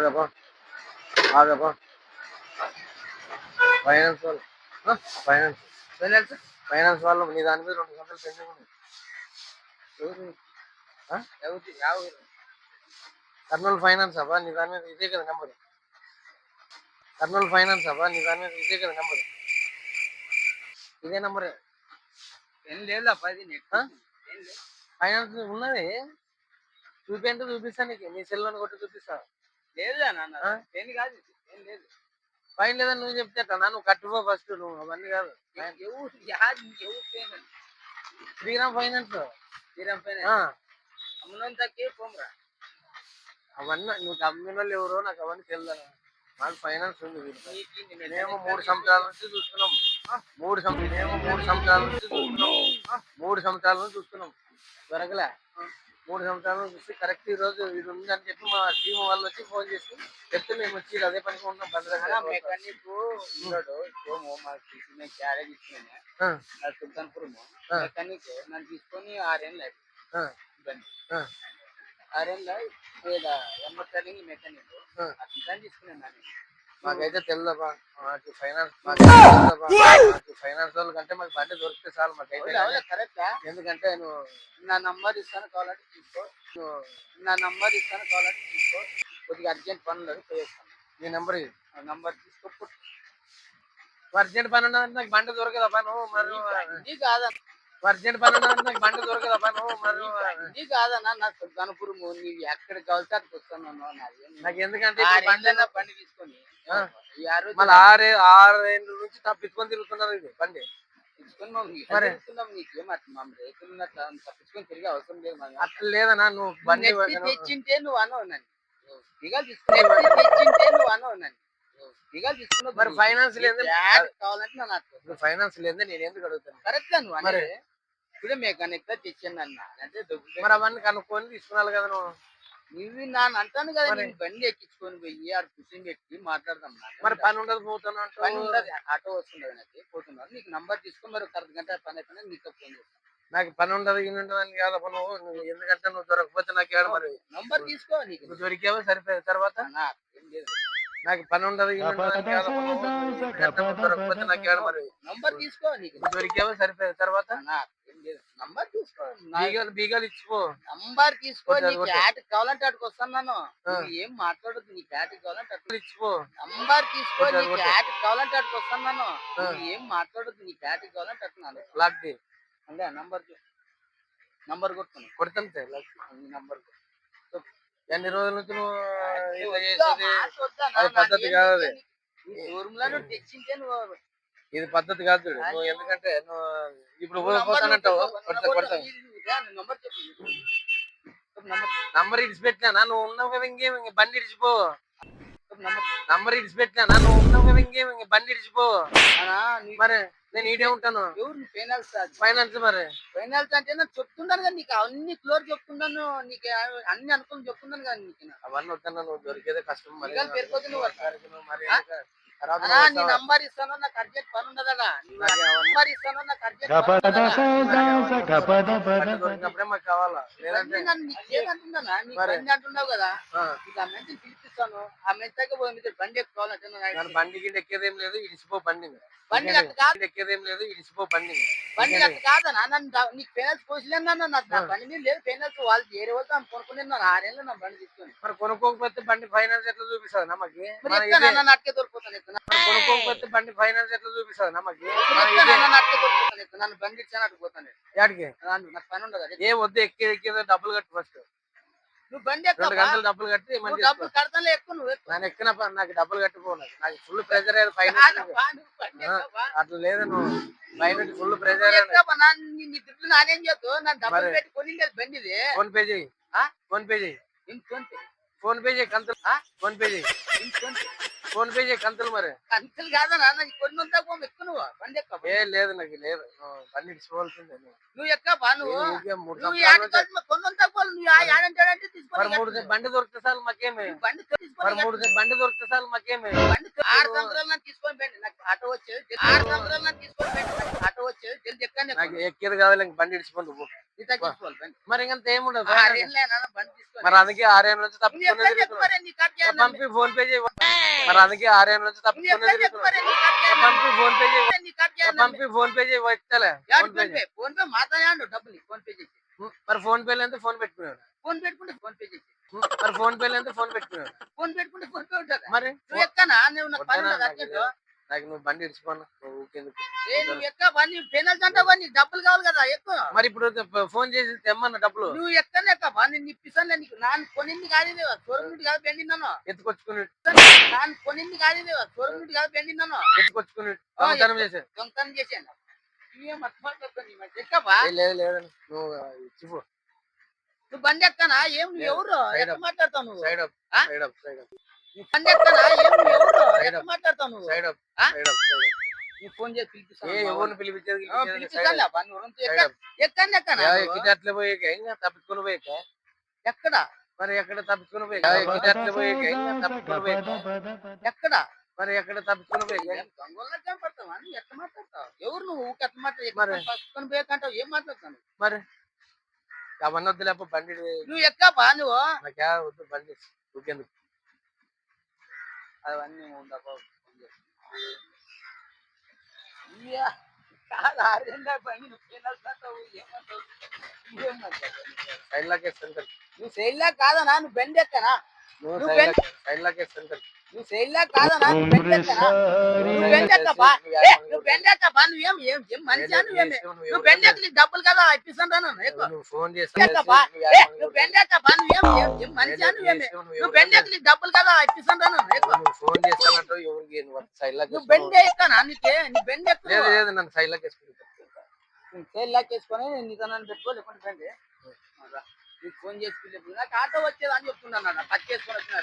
ఆగపా ఆగపా. ఫైనాన్స్ వాళ్ళు? Finance finance finance వాళ్ళు నీ దాని మీద రెండు గంటలు ఎవరు? కర్నూలు ఫైనాన్స్ అబ్బా నీ దాని మీద ఇదే కదా నెంబర్ కర్నూలు ఫైనాన్స్ అబ్బా నీ దాని మీద ఇదే కదా నెంబర్ ఇదే నెంబరే ఏం? లేదా పది ఫైనాన్స్ ఉన్నది. చూపించంటే చూపిస్తా నీకు. నీ సెల్లో కొట్టి చూపిస్తా. ఫైన్ లేదని నువ్వు చెప్తే? నువ్వు కట్టుకో ఫస్ట్ నువ్వు అవన్నీ కాదు. శ్రీరామ్ ఫైనాన్స్ శ్రీరామ్ ఆ, ఫైనాన్స్ అమ్మనంతకే పోమరా. అవన్నీ నువ్వు కంపెనీ వాళ్ళు ఎవరో నాకు అవన్నీ తెలియదు మాకు ఫైనాన్స్ ఉంది మేము మూడు సంవత్సరాల నుంచి చూస్తున్నాం. మూడు సంవత్సరాలు మేము మూడు సంవత్సరాల నుంచి చూస్తున్నాం. మూడు సంవత్సరాల నుంచి చూస్తున్నాం. దొరకలే. మూడు సంవత్సరాల చూసి కరెక్ట్ ఈ రోజు ఇది ఉందని చెప్పి మా టీం వాళ్ళు వచ్చి ఫోన్ చేసి చెప్తే మేము వచ్చి అదే పనికి ఉన్నాం భద్రంగా మెకానిక్ ఉన్నాడు పోము మాకు తీసుకునే క్యారేజ్ ఇచ్చిన సుల్తాన్పురం. మెకానిక్ నన్ను తీసుకొని ఆరేళ్ళు ఆ, ఆరేళ్ళ లేదా ఎమ్మటర్నింగ్ మెకానిక్. అట్లా తీసుకున్నాను నేను. మాకైతే తెలియదబ్బా మాకు ఫైనాన్స్ మాకు ఫైనాన్స్ వాళ్ళ కంటే మాకు బండి దొరికితే చాలు మాకైతే కరెక్టా? ఎందుకంటే నువ్వు నా నంబర్ ఇస్తాను కావాలంటే తీసుకో. నువ్వు నా నంబర్ ఇస్తాను కావాలంటే తీసుకో. కొద్దిగా అర్జెంట్ పనులు ఉంది పోయేస్తాను. నీ నెంబర్ నంబర్ తీసుకో. అర్జెంట్ పని నాకు బండి దొరకదా పను మరి కాదన్న పని నాకు బండి దొరకదా పను? మరి ఇది కాదన్న నా సుల్తానపురము నీవు ఎక్కడికి కావాల్సి అక్కడికి వస్తాను నాది నాకు ఎందుకంటే ఇప్పుడు బండి బండి బండి తీసుకొని ఆ. ఈ ఆరు రోజులు మళ్ళీ ఆరే ఆరేళ్ళ నుంచి తప్పించుకొని తిరుగుతున్నారు ఇది బండి. నీకు తప్పించుకొని తిరిగే అవసరం లేదు అట్లా లేదన్నా నువ్వు బండి తెచ్చింటే నువ్వు అనవు నన్ను. దిగాలు తీసుకుని తెచ్చింటే నువ్వు అనవు నన్ను. దిగాలు తీసుకున్నావు మరి ఫైనాన్స్ లేదు కావాలంటే నువ్వు ఫైనాన్స్ లేదు నేను ఎందుకు అడుగుతాను కరెక్ట్ నువ్వు మరి. ఇప్పుడే మెకానిక్గా తెచ్చాను అన్న అంటే మరి అవన్నీ కనుక్కొని తీసుకున్నాను కదా నువ్వు. నువ్వు నాన్న అంటాను కదా. నేను బండి ఎక్కించుకొని పోయి ఆడ కూర్చొని పెట్టి మాట్లాడదాం. మరి పని ఉండదు పోతాను పని ఉండదు ఆటో వస్తుండదు నాకు పోతున్నాను. నీకు నంబర్ తీసుకొని మరి ఒక అర్ధ గంట పని అయిపోయినా నీకు ఫోన్ చేస్తాను నాకు పని ఉండదు ఇది ఉండదు అని కాదప్ప నువ్వు ఎందుకంటే నువ్వు దొరకకపోతే నాకు ఏడ మరి. నంబర్ తీసుకో నీకు. నువ్వు దొరికావో సరిపోయింది తర్వాత? నాకు పని ఉండదు దొరకకపోతే నాకు ఏడ మరి. నంబర్ తీసుకో నీకు. దొరికావో సరిపోయింది తర్వాత? నా ఏం లేదు నంబర్ తీసుకో. నా బీగాలు బీగాలు ఇచ్చిపో నంబర్ తీసుకో. యాడ్ కావాలంటే అటుకు వస్తాను నేను ఆ. నువ్వు ఏం మాట్లాడదు నీకు యాడ్ కావాలంటే అటు ఇచ్చిపో నంబర్ తీసుకో. యాడ్ కావాలంటే అటుకు వస్తాను నేను ఆ. నువ్వు ఏం మాట్లాడదు నీకు యాడ్ కావాలంటే అటు నాను లాక్ అంటే నంబర్ నంబర్ కొట్టుకున్నాను కొడతాను సార్ ఈ నంబర్ ఎన్ని రోజుల నుంచి నువ్వు పద్ధతి కాదు. షోరూమ్లో నువ్వు తెచ్చింటే నువ్వు ఇది పద్ధతి కాదు చూడు. నువ్వు ఎందుకంటే నువ్వు ఇప్పుడు పోతానంటావు. కొట్టుకో, కొడతా నంబర్ ఇడిచిపెట్టినా నువ్వు ఉన్నావు కదా ఇంకేం? ఇంక బండి ఇడిచిపో నంబర్ ఇడిచిపెట్టినా నువ్వు ఉన్నావు కదా ఇంకేం? ఇంక బండి ఇడిచిపో మరి నేను ఈడే ఉంటాను. ఫైనాన్స్ ఫైనాన్స్ మరి. ఫైనాన్స్ అంటే నేను చెప్తున్నాను కదా నీకు అన్ని క్లోర్ చెప్తున్నాను నీకు అన్ని అనుకుని చెప్తున్నాను కదా నీకు. నేను. అవన్నీ వద్దన్నా నువ్వు దొరికేదే కష్టం మరి. ఒకసారికి నువ్వు మరి నీ? నంబర్ ఇస్తాను నాకు అర్జెంట్ పని అవన్నీ నంబర్ ఇస్తాను నాకు అర్జెంట్ కావాలా? అంటున్నావు కదా? మెంచి పిలిపిస్తాను ఆ మెంచాక పోయి బండి ఎక్కువాలంటే దాని బండికి ఎక్కేదేం లేదు ఇడిచిపో బండి బండి కాదు. ఎక్కేదేం లేదు ఇడిచిపో బండి బండి అట్ట కాదనా నన్ను నీకు ఫైనాన్స్ పోసలేను నా బండి మీద లేదు ఫైనాన్స్ వాళ్ళు వేరే వాళ్ళతో ఆమె కొనుక్కున్నాను ఆరేళ్ళు నా బండి తీసుకొని. మరి కొనుక్కోకపోతే బండి ఫైనాన్స్ ఎట్లా చూపిస్తుంది నమ్మకి అట్కే దొరికిపోతాను కొనుక్కోకపోతే బండి ఫైనాన్స్ ఎట్లా చూపిస్తుంది నమ్మకి. నన్ను అట్కే దొరికిపోతాను ఎక్కడ నన్ను బండి ఇచ్చాను అటు పోతాను యాడికి? నన్ను నాకు పని ఉండదు. ఏ వద్దు ఎక్కే ఎక్కేదో డబ్బులు కట్టు ఫస్ట్ నువ్వు బండి రెండు గంటలు డబ్బులు కట్టి మంచి డబ్బులు కడతానే ఎక్కువ నువ్వు నేను ఎక్కిన నాకు డబ్బులు కట్టిపోను నాకు ఫుల్ ప్రెజర్ బండి ఎక్కువ. అట్లా లేదు నువ్వు. ఫైనాన్స్ ఫుల్ ప్రెజర్ నా- నీ నీ దుడ్లు నానేం చేస్తావు? నన్ను డబ్బులు. పెట్టి కొనిండేది బండి ఇది. ఫోన్ పే చేయి. ఆ? ఫోన్ పే చేయి. PhonePe. చేయి కంతులు ఆ? ఫోన్ పే చేయి. ఫోన్ పే చేయి కంతులు మరి. అంతలు కాదా నాన్న? కొన్ని ఉంటా పోము ఎక్కువ నువ్వు. బండి ఎక్కువ ఏ లేదు నాకు లేదు. బండి ఇచ్చిపోవాల్సిందే నువ్వు ఎక్క బా నువ్వు. నువ్వు సంవత్సరాల నుంచి- యాడ కొన్ని ఉంటా పోలు నువ్వు ఆ యాడంటాడంటే మరి తీసుకొని మూడు బండి దొరికితే చాలు మాకేమి? బండి మరి మూడు బండి దొరికితే చాలు మాకేమి? బండి ఆరు సంవత్సరాలు నాకు తీసుకొని నాకు ఆటో వచ్చేది ఆరు సంవత్సరాలు నాకు తీసుకొని నాకు ఆటో వచ్చేది నాకు ఎక్కేది కావాలి ఇంక బండి ఇడిచిపోండి నువ్వు ఇట్లా తీసుకోవాలి బండి. మరి ఇంకంత ఏముండదు ఆరేళ్ళే నాన్న బండి తీసుకోవాలి. మరి అందుకే నుంచి నువ్వు తప్పుకునే ఎక్కడ తిరుగుతున్నావు ఎక్కువరే నీ కట్ చేయాలి పంపి ఫోన్ పే చేయి. మరి అందుకే నుంచి నువ్వు తప్పుకునే ఎక్కడ తిరుగుతున్నావు ఎక్కువరే నీ కట్ చేయాలి పంపి ఫోన్ పే చేయి. నీ కట్ చేయాలి పంపి ఫోన్ పే చేయి వచ్చేలే PhonePe PhonePe? PhonePe మాట్లాడాడు డబ్బులు ఫోన్ పే చేసి మరి ఫోన్ ఎంత ఫోన్ పెట్టుకున్నాడు ఫోన్ పెట్టుకుంటే ఫోన్ పే చేసి మరి ఫోన్ పేలు ఎంత ఫోన్ పెట్టుకున్నాడు ఫోన్ పెట్టుకుంటే ఫోన్ పే ఉంటుంది. మరి నువ్వు ఎక్కనా? నువ్వు నాకు పని నాకు అర్జెంట్? నాకు నువ్వు బండి నువ్వు నువ్వు ఎక్క బండి? పెనల్స్ అంటావు నీకు డబ్బులు కావాలి కదా ఎక్కువ. మరి ఇప్పుడు ఫోన్ చేసి తెమ్మన్న డబ్బులు? నువ్వు ఎక్కనే ఎక్క బండి నీ పిసన్లే నీకు. నాన్న కొనింది కాదు సొరం నుండి కాదు బెండి నన్ను. ఎత్తుకొచ్చుకుని నాన్న కొనింది కాదు సొరం నుండి కాదు బెండి నన్ను. ఎత్తుకొచ్చుకుని దొంగతనం చేసే దొంగతనం చేశాను. నువ్వేం ఏ, లేదు లేదు నువ్వు ఇచ్చిపో నువ్వు బండి ఎక్కనా ఏం నువ్వు. ఎవరు? ఎట్లా. మాట్లాడతావు నువ్వు? Side up? Side up side up నువ్వు బండి ఎక్కనా ఏం నువ్వు ఎవరు? ఎట్లా. మాట్లాడతావు నువ్వు? Side up? సైడ్ నువ్వు ఫోన్ చేసి పిలిపిస్తాను ఏ ఎవరిని పిలిపించేది. ఎక్కండి ఎక్కనా నువ్వు? గిటార్లు తప్పించుకుని పోయాక. ఎక్కడ? మరి ఎక్కడ తప్పించుకుని పోయాక? గిటార్లు తప్పించుకుని పోయాక. ఎక్కడ? మరి ఎక్కడ తప్పించుకుని కనపడతావా? నువ్వు ఎట్లా మాట్లాడతావు? ఎవరు నువ్వు? ఎట్లా మాట్లాడు మరి? పట్టుకొని పోయాకంటావు? ఏం మాట్లాడతాను మరి అవన్నీ వద్దులేప బండి నువ్వు ఎక్కబా నువ్వు. నాకే వద్దు బండి ఊరికెందుకు అవన్నీ పని నువ్వు శైలిలా కాదనా? నువ్వు బెండ్ ఎక్కనా నువ్వు శైలిలా కాదనా? నువ్వు బెండ్ ఎక్కనా నువ్వు బెండ్ ఎక్కబా ఏ, నువ్వు బెండ్ ఎక్కబా నువ్వేం ఏం ఏం మనిషి నువ్వేమి నువ్వు బెండ్ ఎక్క నీకు డబ్బులు కదా ఇప్పిస్తాను రాను ఎక్కువ నువ్వు ఫోన్ ఎక్కబా ఏ, నువ్వు బెండ్ ఎక్కబా నువ్వేం ఏం ఏం మనిషి నువ్వేమి నువ్వు బెండ్ ఎక్క నీకు డబ్బులు కదా ఇప్పిస్తాను రాను ఎక్కువ నువ్వు ఫోన్ చేస్తానంటూ ఎవరికి నువ్వు నీకే? నీ లేదు లేదు నన్ను వేసుకొని పెట్టుకో లేకుంటే. నీకు ఫోన్ నాకు ఆటో వచ్చేది అని చెప్తున్నాను పచ్చి వచ్చిన